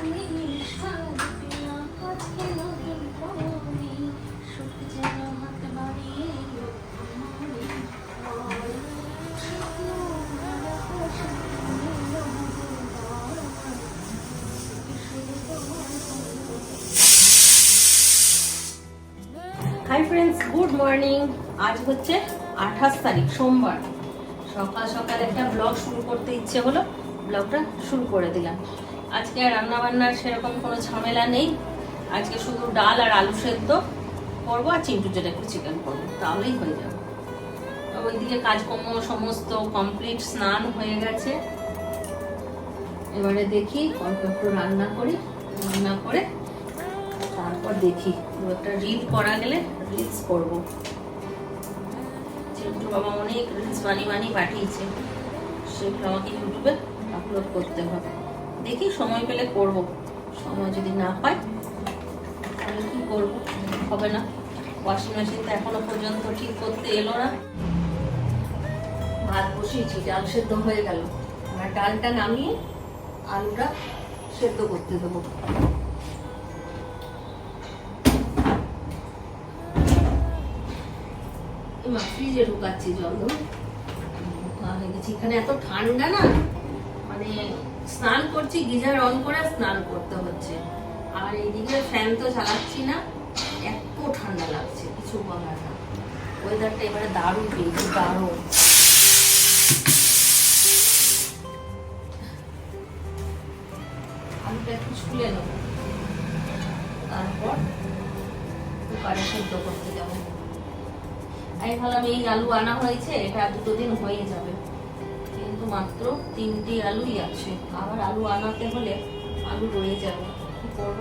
Hi friends good morning আজ হচ্ছে আঠাশ তারিখ, সোমবার। সকাল সকাল একটা ব্লগ শুরু করতে ইচ্ছে হলো। ব্লগটা শুরু করে দিলাম। আজকে রান্না বান্নার সেরকম কোনো ঝামেলা নেই। আজকে শুধু ডাল আর আলু সেদ্ধ করব আর চিন্টুর জন্য একটু চিকেন করব। তাহলেই হয়ে যাবে। ওইদিকে কাজকর্ম সমস্ত কমপ্লিট স্নান হয়ে গেছে। এবারে দেখি অল্প একটু রান্না করি, রান্না করে তারপর দেখি। একটা রিল করা গেলে রিলস করব। চিন্টু বাবা অনেক রিলস বানিয়ে বানিয়ে পাঠিয়েছে সেগুলো আমাকে ইউটিউবে আপলোড করতে হবে। দেখি সময় পেলে করব। সময় যদি না পাই, তাহলে কি করব? হবে না। ওয়াশিং মেশিনটা এখনও পর্যন্ত ঠিক করতে এলো না। ভাত বসিয়েছি, ডাল সেদ্ধ হয়ে গেল। আর ডালটা নামিয়ে আলুটা সেদ্ধ করতে দেবো। ফ্রিজে ঢুকাচ্ছি জল গেছি। এখানে এত ঠান্ডা না মানে স্নান করছি, গিজার অন করে স্নান করতে হচ্ছে। আর এইদিকে ফ্যান তো চালাচ্ছি না, এত ঠান্ডা লাগছে, কিছু বলার না। ওয়েদারটা এবারে দারুণ পেয়েছি দারুণ। তারপর আমি এই আলু আনা হয়েছে, এটা দুটো দিন হয়ে যাবে। মাত্র তিনটি আলুই আছে। আবার আলু আনাতে হলে আলু রয়ে যাবে। কি করব?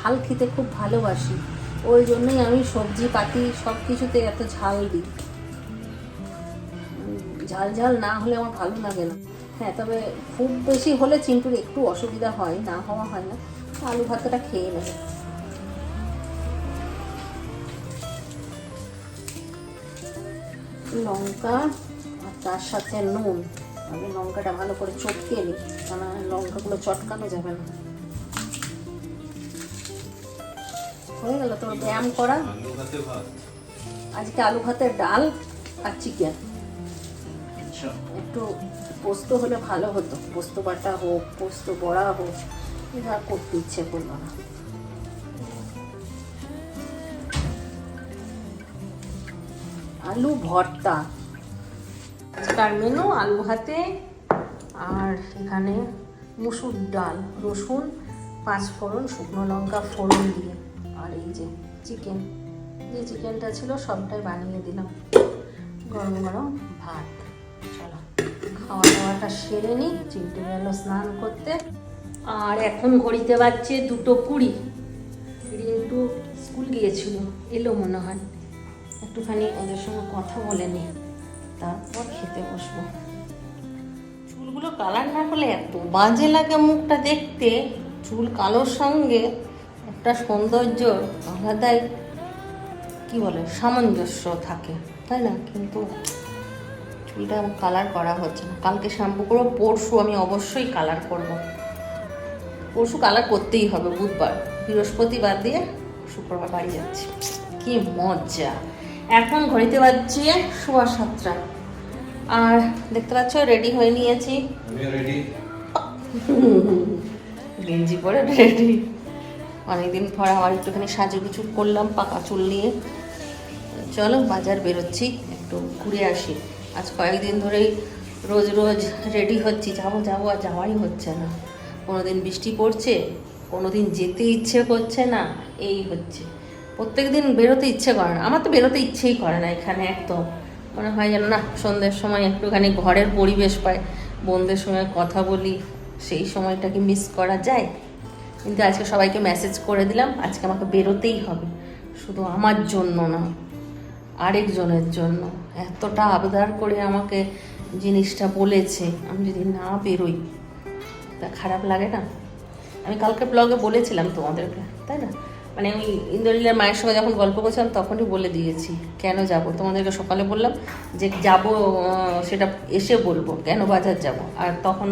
ঝাল খেতে খুব ভালোবাসি। ওই জন্যই আমি সবজি পাতি সব কিছুতে এত ঝাল দিই। ঝাল ঝাল না হলে আমার ভালো লাগে না। হ্যাঁ তবে খুব বেশি হলে চিন্টুর একটু অসুবিধা হয়, না হওয়া হয় না। আলু ভাতটা খেয়ে নেবে। লঙ্কা আর তার সাথে নুন। আমি লঙ্কাটা ভালো করে চটকিয়ে নিই কারণ লঙ্কাগুলো চটকানো যাবে না। হয়ে গেল তোর ব্যায়াম করা। আজকে আলু ভাতের ডাল আর চিকেন একটু পোস্ত হলে ভালো হতো। পোস্ত বাটা হোক, পোস্ত বড়া হোক এটা করতে ইচ্ছে করল না। আলু ভর্তা। আজকার মেনু আলু ভাতে আর এখানে মুসুর ডাল, রসুন পাঁচ ফোড়ন শুকনো লঙ্কা, ফোড়ন দিয়ে। আর এই যে চিকেন যে চিকেনটা ছিল সবটাই বানিয়ে দিলাম। গরম গরম ভাত। চলো খাওয়া দাওয়াটা সেরে নিই চিন্টু গেল স্নান করতে। আর এখন ঘড়িতে বাজছে দুটো কুড়ি। রিন্টু স্কুল গিয়েছিল, এলো মনে হয়। একটুখানি ওদের সঙ্গে কথা বলে নি তারপর খেতে বসবো। চুলগুলো কালার না করলে এত বাজে লাগে মুখটা দেখতে। চুল কালোর সঙ্গে একটা সৌন্দর্য আলাদাই কি বলে সামঞ্জস্য থাকে তাই না? কিন্তু চুলটা কালার করা হচ্ছে না। কালকে শ্যাম্পু করব পরশু আমি অবশ্যই কালার করব। পরশু কালার করতেই হবে বুধবার। বৃহস্পতিবার দিয়ে শুক্রবার বাড়ি যাচ্ছি। কি মজা। এখন ঘড়িতে বাজছে সোয়া সাতটা। আর দেখতে পাচ্ছ রেডি হয়ে নিয়েছি। গেঞ্জি পরে রেডি অনেকদিন পর আবার একটুখানি সাজুগুজু করলাম পাকা চুল নিয়ে। চলো বাজার বেরোচ্ছি, একটু ঘুরে আসি। আজ কয়েকদিন ধরেই রোজ রোজ রেডি হচ্ছি, যাব যাব, আর যাওয়াই হচ্ছে না। কোনো দিন বৃষ্টি পড়ছে কোনো দিন যেতে ইচ্ছে করছে না, এই হচ্ছে। প্রত্যেক দিন বেরোতে ইচ্ছে করে না, আমার তো বেরোতে ইচ্ছেই করে না এখানে একদম। মনে হয় যেন না, সন্ধ্যের সময় একটুখানি ঘরের পরিবেশ পায় বোনদের সঙ্গে কথা বলি, সেই সময়টাকে মিস করা যায়। কিন্তু আজকে সবাইকে মেসেজ করে দিলাম, আজকে আমাকে বেরোতেই হবে। শুধু আমার জন্য না, আরেকজনের জন্য। এতটা আবদার করে আমাকে জিনিসটা বলেছে, আমি যদি না বেরোই, তা খারাপ লাগে না। আমি কালকে ব্লগে বলেছিলাম তোমাদেরকে, তাই না? মানে আমি ইন্দ্রলীলার মায়ের সঙ্গে যখন গল্প করছিলাম, তখনই বলে দিয়েছি, কেন যাব? তোমাদেরকে সকালে বললাম যে যাব সেটা এসে বলব, কেন বাজার যাব? আর তখন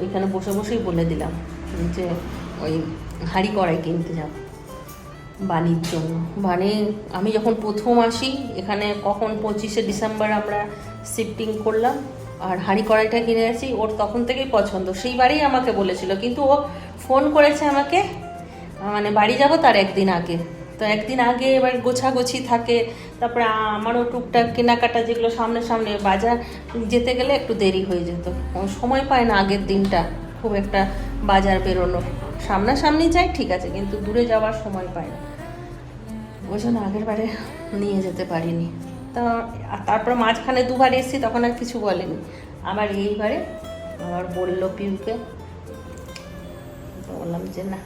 ওইখানে বসে বসেই বলে দিলাম যে ওই হাঁড়ি কড়াই কিনতে যাব বাণীর জন্য মানে আমি যখন প্রথম আসি, এখানে কখন পঁচিশে ডিসেম্বর আমরা শিফটিং করলাম, আর হাঁড়ি কড়াইটা কিনে আছি ওর তখন থেকেই পছন্দ। সেইবারেই আমাকে বলেছিল, কিন্তু ও ফোন করেছে আমাকে মানে বাড়ি যাব তার একদিন আগে। তো একদিন আগে এবার গোছাগুছি থাকে, তারপরে আমারও টুকটাক কেনাকাটা যেগুলো সামনে সামনে বাজার যেতে গেলে একটু দেরি হয়ে যেত। সময় পায় না আগের দিনটা, খুব একটা বাজার বেরোনোর। সামনাসামনি যাই ঠিক আছে কিন্তু দূরে যাওয়ার সময় পাই না। ওই জন্য আগের বারে নিয়ে যেতে পারিনি। তা আর তারপর মাঝখানে দুবার এসেছি তখন আর কিছু বলেনি। আবার এইবারে আবার বলল পিউকে। তো বললাম যে না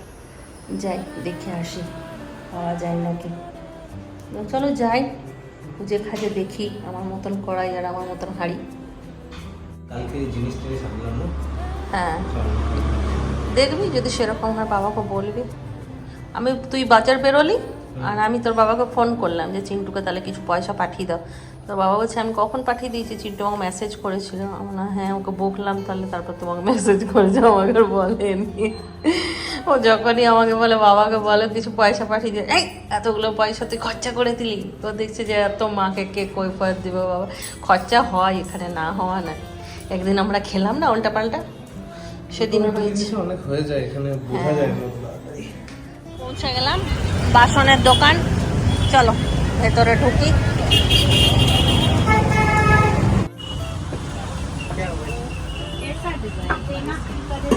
যাই দেখে আসি পাওয়া যায় নাকি? চলো যাই খুঁজে খাজে দেখি আমার মতন করাই আর আমার মতন হাঁড়ি। কালকে জিনিসটা সামলাম না হ্যাঁ দেখবি যদি সেরকম হয় বাবাকে বলবি। আমি তুই বাজার বেরোলি? আর আমি তোর বাবাকে ফোন করলাম যে চিন্টুকে তাহলে কিছু পয়সা পাঠিয়ে দাও। তোর বাবা বলছে আমি কখন পাঠিয়ে দিয়েছি? চিন্টু আমাকে মেসেজ করেছিল। আমার না হ্যাঁ ওকে বকলাম তাহলে তারপর তোমাকে মেসেজ করেছে আমাকে বলেনি। ও যখনই আমাকে বলে বাবাকে বলে কিছু পয়সা পাঠিয়ে দিয়ে এই এতগুলো পয়সা তুই খরচা করে দিলি? তো দেখছি যে এত মাকে কে কই পয়সা দিবে বাবা? খরচা হয় এখানে না হওয়া না একদিন আমরা খেলাম না উল্টা পাল্টা সেদিনও হয়েছে জিনিস অনেক হয়ে যায় এখানে বোঝা যায় না তাড়াতাড়ি। পৌঁছে গেলাম বাসনের দোকান চলো ভেতরে ঢুকি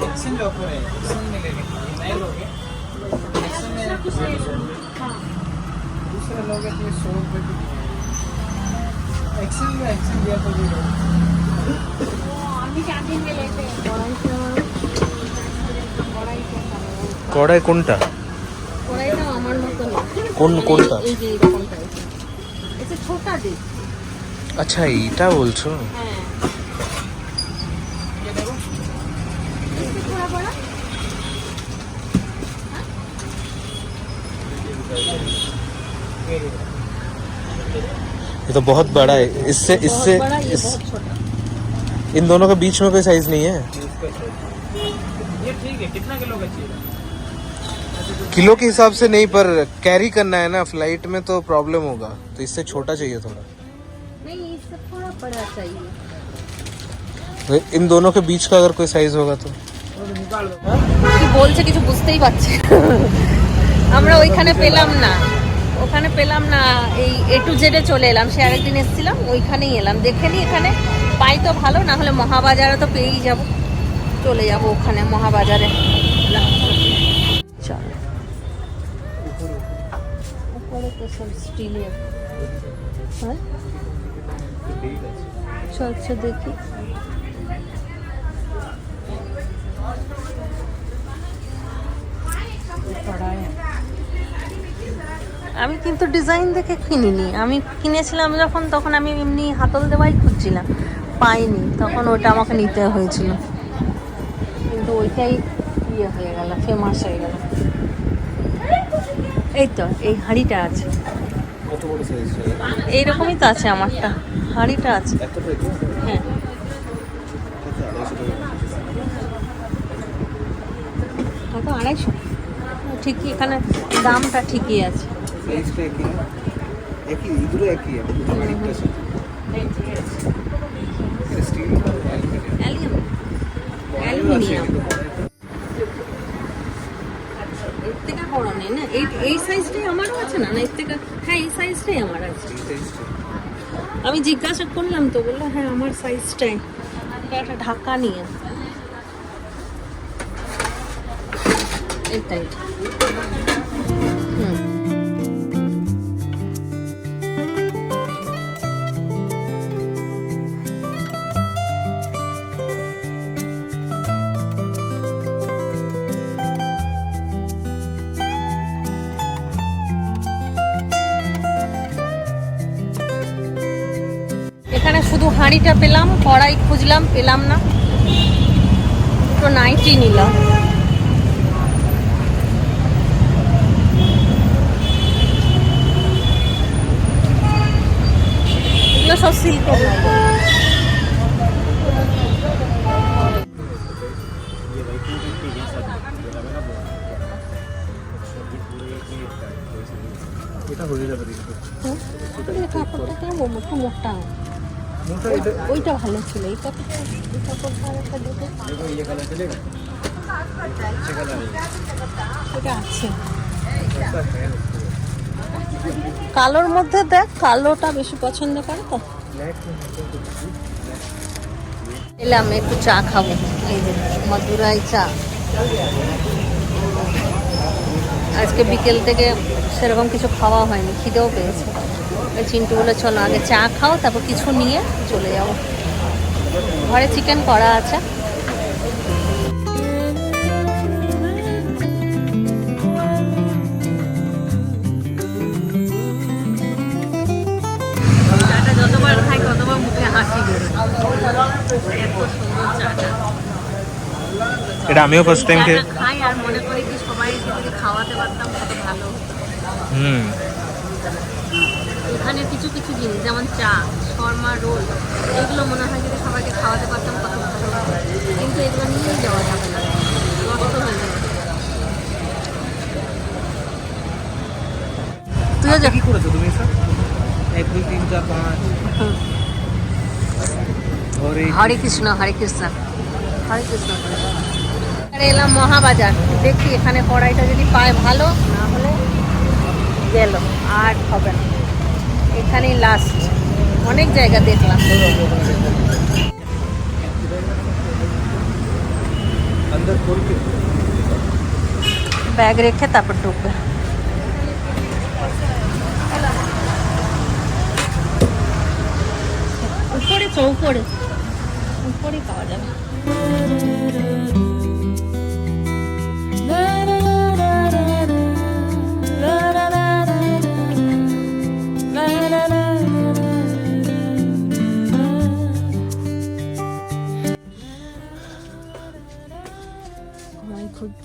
एक्सचेंज ऑफर है एक्सचेंज में ले लेंगे नए लोगे एक्सचेंज में दूसरे लोगे तो सौ रुपये की एक्सचेंज में एक्सचेंज दिया तो भी लो। কড়াই কোনটা কড়াইটা আমার মতো না কোন কোনটা এই যে এরকমটা এটা ছোটা দিক আচ্ছা এইটা বলছো হ্যাঁ ये देखो थोड़ा बड़ा ये देखो ये तो बहुत बड़ा है इससे इससे बहुत बड़ा ये इस, बहुत छोटा इन दोनों के बीच में कोई साइज नहीं है इसका छोटा। ये ठीक है कितना किलो का चाहिए किलो के हिसाब से नहीं पर कैरी करना है ना फ्लाइट में तो प्रॉब्लम होगा तो इससे छोटा चाहिए थोड़ा नहीं इससे थोड़ा बड़ा चाहिए तो इन दोनों के बीच का अगर कोई साइज होगा तो और निकाल दो কি বলছে কিছু বুঝতেই পারছি না। আমরা ওইখানে পেলাম না ওখানে পেলাম না এই এ টু জেডে চলে এলাম সে আরেকদিন এসেছিলাম ওইখানেই এলাম দেখে নি এখানে পাই তো ভালো না হলে মহাবাজারে তো পেয়েই যাব চলে যাব ওখানে মহাবাজারে চলো উপরে তো সব স্টিলের হ্যাঁ চলছে দেখি আমি কিন্তু ডিজাইন দেখে কিনিনি। আমি কিনেছিলাম যখন, তখন আমি এমনি হাতল দেওয়াই খুঁজছিলাম। পাইনি। তখন ওটা আমাকে নিতে হয়েছিল। কিন্তু ওইটাই ইয়ে হয়ে গেল ফেমাস হয়ে গেল। এই তো এই হাঁড়িটা আছে। এইরকমই তো আছে আমারটা। হাঁড়িটা আছে। হ্যাঁ। তো আড়াইশো ঠিকই এখানে দামটা ঠিকই আছে। একই ইঁদুরও একই অ্যালুমিনিয়াম। বড় নেই না? এই এই সাইজটাই আমারও আছে না? না এর থেকে হ্যাঁ এই সাইজটাই আমার আছে। আমি জিজ্ঞাসা করলাম তো বলল হ্যাঁ আমার সাইজটাই একটা ঢাকা নিয়ে। এটাই। শুধু হাঁড়িটা পেলাম কড়াই খুঁজলাম পেলাম না। দুটো নাইটি নিলাম। এগুলো সব সিল্কের এটা হয়ে যাবে একটু মোটা। ওইটা ভালো ছিল এই কালোর মধ্যে দেখ, কালোটা বেশি পছন্দ করে তো। এলাম, একটু চা খাব। এই মধুরাই চা। আজকে বিকেল থেকে সেরকম কিছু খাওয়া হয়নি খিদেও পেয়েছে। ওই চিন্টু বলে চলো আগে চা খাও তারপর কিছু নিয়ে চলে যাও ঘরে চিকেন করা আছে। এটা আমিও ফার্স্ট টাইম খেয়ে খাই আর মনে করি কি সবাই খাওয়াতে পারতাম। হুম। এখানে কিছু কিছু জিনিস যেমন চা শর্মা রোল এগুলো মনে হয় যদি সবাইকে খাওয়াতে পারতাম কত কিন্তু এগুলো নিয়েই যাওয়া যাবে না। নষ্ট হয়ে যাবে। তুইও যা। কি করেছ তুমি স্যার এক দুই তিন চার পাঁচ। হরে হরে কৃষ্ণ হরে কৃষ্ণ। হরে কৃষ্ণ। এলাম মহাবাজার। দেখি এখানে কড়াইটা যদি পায় ভালো। আর হবে না এখানেই লাস্ট অনেক জায়গা দেখলাম ব্যাগ রেখে তারপর ঢুকবে উপরে উপরে উপরে পাওয়া যাবে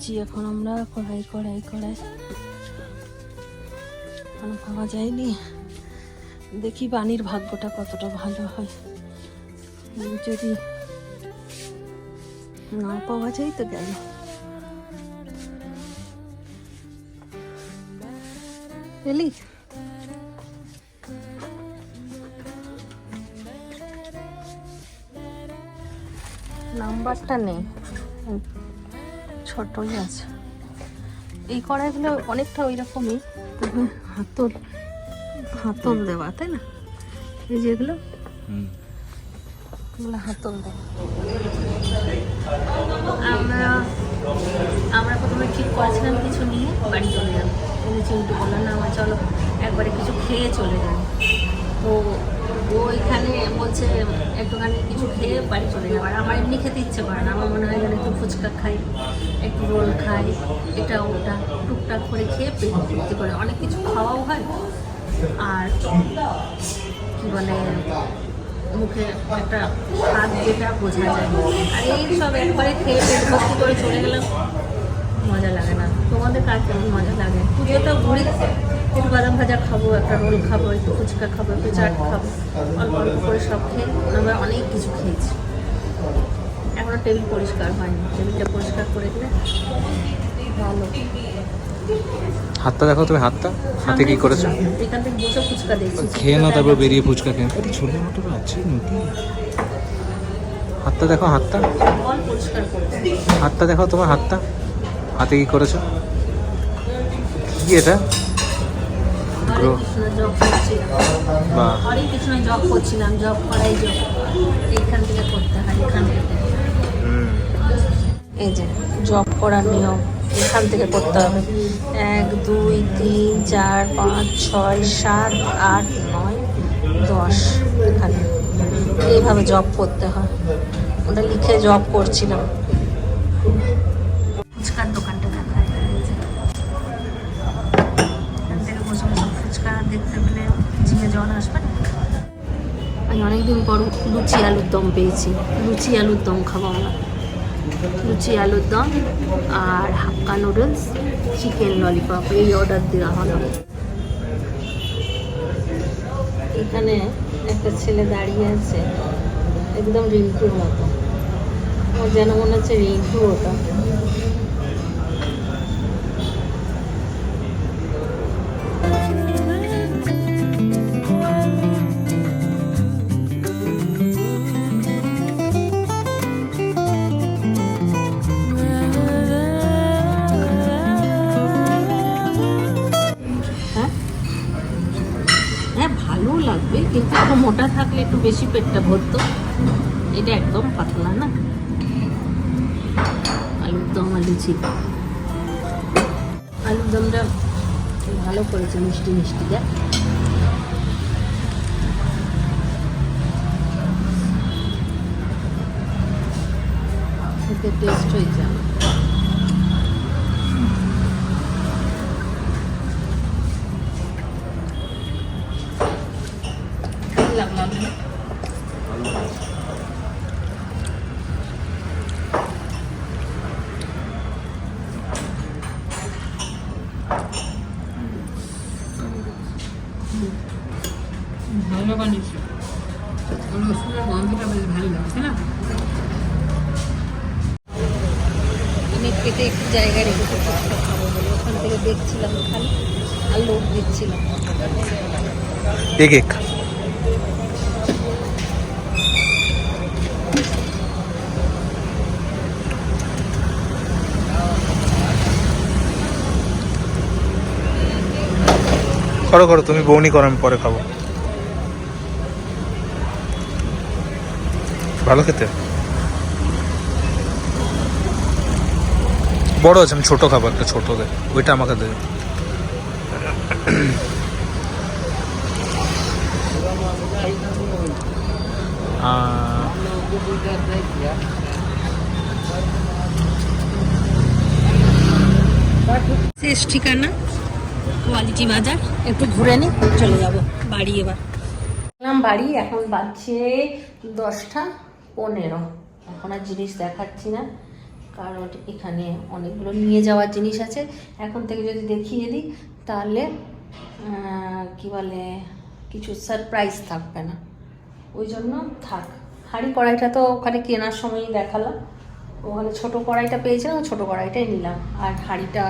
কড়াই এখন আমরা কড়াই কড়াই কড়াই। পাওয়া যায়নি। দেখি বাণীর ভাগ্যটা কতটা ভালো হয়। যদি না পাওয়া যায় তো গেল। এলি? নাম্বারটা নেই ছোটই আছে। এই কড়াইগুলো অনেকটা ওই রকমই তবে হাতল হাতল দেওয়া তাই না? এই যেগুলো হুম। এগুলো হাতল দেওয়া আমরা আমরা প্রথমে ঠিক করেছিলাম কিছু নিয়ে বাড়ি চলে যাব কিন্তু চিন্টু বলল না আমার চলো। একবারে কিছু খেয়ে চলে তো ও এখানে বলছে একটুখানি কিছু খেয়ে বাড়ি চলে যাব আর আমার এমনি খেতে ইচ্ছে করে না। আমার মনে হয় যেন একটু ফুচকা খাই। একটু রোল খাই, এটা ওটা, টুকটাক করে খেয়ে পেট ভর্তি করে। অনেক কিছু খাওয়াও হয়। আর কি বলে মুখে একটা স্বাদ যেটা বোঝা যায়। আর এই সব একবারে খেয়ে পেট ভর্তি করে চলে গেলাম। মজা লাগে না। তোমাদের কার কেমন মজা লাগে? পুজোটা ঘুরি একটু বাদাম ভাজা খাব, একটা রোল খাব, একটু ফুচকা খাব, একটু চাট খাব। অল্প অল্প করে সব খেয়ে আমরা অনেক কিছু খেয়েছি। এখনও টেবিল পরিষ্কার হয়নি। টেবিলটা পরিষ্কার করে দিলে ভালো। হাতটা দেখো তুমি হাতটা? হাতে কি করেছ? এখান থেকে বসে ফুচকা দেখছি। খেয়ে নাও তারপর বেরিয়ে ফুচকা খেয়ে ছোলে মটর আছে নাকি? হাতটা দেখো হাতটা। হাতটা দেখো তোমার হাতটা। হাতে কি করেছ? কি এটা? জপ করছিলাম করাই এখান থেকে করতে এই যে জব করার নিয়ম, এখান থেকে করতে হবে। এক, দুই, তিন, চার, পাঁচ, ছয়, সাত, আট, নয়, দশ এখানে। এইভাবে জব করতে হয়। ওটা লিখে জব করছিলাম। ফুচকার দোকানটা। এখান থেকে ফুচকা দেখতে জল আসবে? আমি অনেকদিন পর লুচি আলুর দম পেয়েছি। লুচি আলুর দম খাব আমরা। লুচি, আলুর দম আর হাক্কা নুডলস, চিকেন ললিপপ, এই অর্ডার দেওয়া হলো। এখানে একটা ছেলে দাঁড়িয়ে আছে, একদম রিঙ্কুর মতো। আমার যেন মনে হচ্ছে রিঙ্কু ওটা। মোটা থাকলে একটু বেশি পেটটা ভরতো। এটা একদম পাতলা না? আলুর দম আর লুচি। আলুর দমটা ভালো করেছে, মিষ্টি মিষ্টি, দেখ। টেস্ট হয়েছে এক এক। করো করো, তুমি বৌনি করো, আমি পরে খাব। ভালো খেতে? বড় আছে, আমি ছোট খাব, একটা ছোট দে ওইটা আমাকে দে। শেষ ঠিকানা কোয়ালিটি বাজার। একটু ঘুরে নি, চলে যাব। বাড়ি এবার। বাড়ি, এখন বাজছে দশটা পনেরো। এখন আর জিনিস দেখাচ্ছি না, কারণ এখানে অনেকগুলো নিয়ে যাওয়ার জিনিস আছে। এখন থেকে যদি দেখিয়ে দিই, তাহলে কি বলে, কিছু সারপ্রাইজ থাকবে না। ওই জন্য থাক। হাঁড়ি কড়াইটা তো ওখানে কেনার সময়ই দেখালাম ওখানে ছোট কড়াইটা পেয়েছিলাম, ছোট কড়াইটাই নিলাম। আর হাঁড়িটা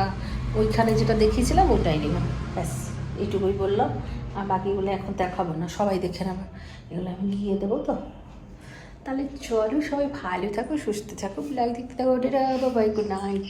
ওইখানে যেটা দেখিয়েছিলাম ওটাই নিলাম। ব্যাস, এইটুকুই বললাম আর বাকিগুলো এখন দেখাবো না, সবাই দেখে নেবে। এগুলো আমি নিয়ে দেবো তো। তাহলে চলো সবাই ভালো থাকো, সুস্থ থাকো, ব্লাগ দেখতে থাকো ওটা বাবাই গুড নাইট